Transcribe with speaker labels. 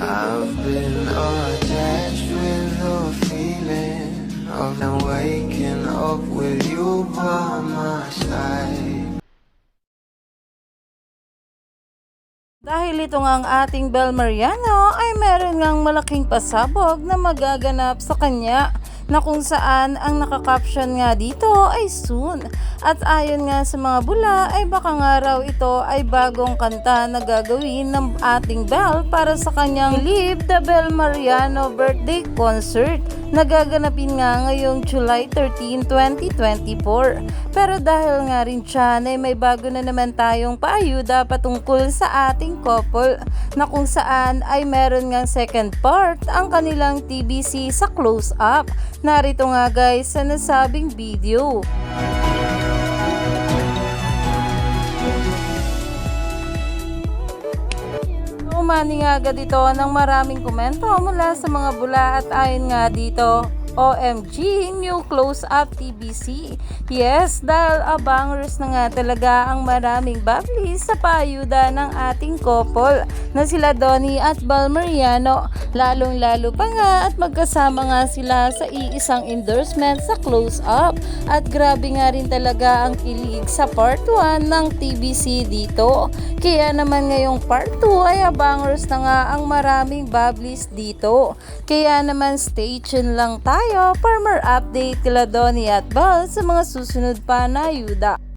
Speaker 1: I've been attached with the feeling of now waking up with you by my side.
Speaker 2: Dahil ito nga ang ating Bel Mariano ay meron ngang malaking pasabog na magaganap sa kanya na kung saan ang nakakaption nga dito ay soon. At ayon nga sa mga bula ay baka nga raw ito ay bagong kanta na gagawin ng ating Bel para sa kanyang Live the Bel Mariano birthday concert na gaganapin nga ngayong July 13, 2024. Pero dahil nga rin siya na may bago na naman tayong paayuda patungkol sa ating couple na kung saan ay meron nga second part ang kanilang TBC sa close up. Narito nga guys sa nasabing video. Umani nga agad ito ng maraming komento mula sa mga bula at ayon nga dito, OMG, new close-up TBC. Yes, dahil abangers na nga talaga ang maraming bubbly sa paayuda ng ating couple na sila Donnie at Bal Mariano. Lalong-lalo pa nga at magkasama nga sila sa iisang endorsement sa close-up. At grabe nga rin talaga ang kilig sa part 1 ng TBC dito. Kaya naman ngayong part 2 ay abangers na nga ang maraming bubblies dito. Kaya naman stay tuned lang tayo for more update kila Donnie at Bal sa mga susunod pa na ayuda.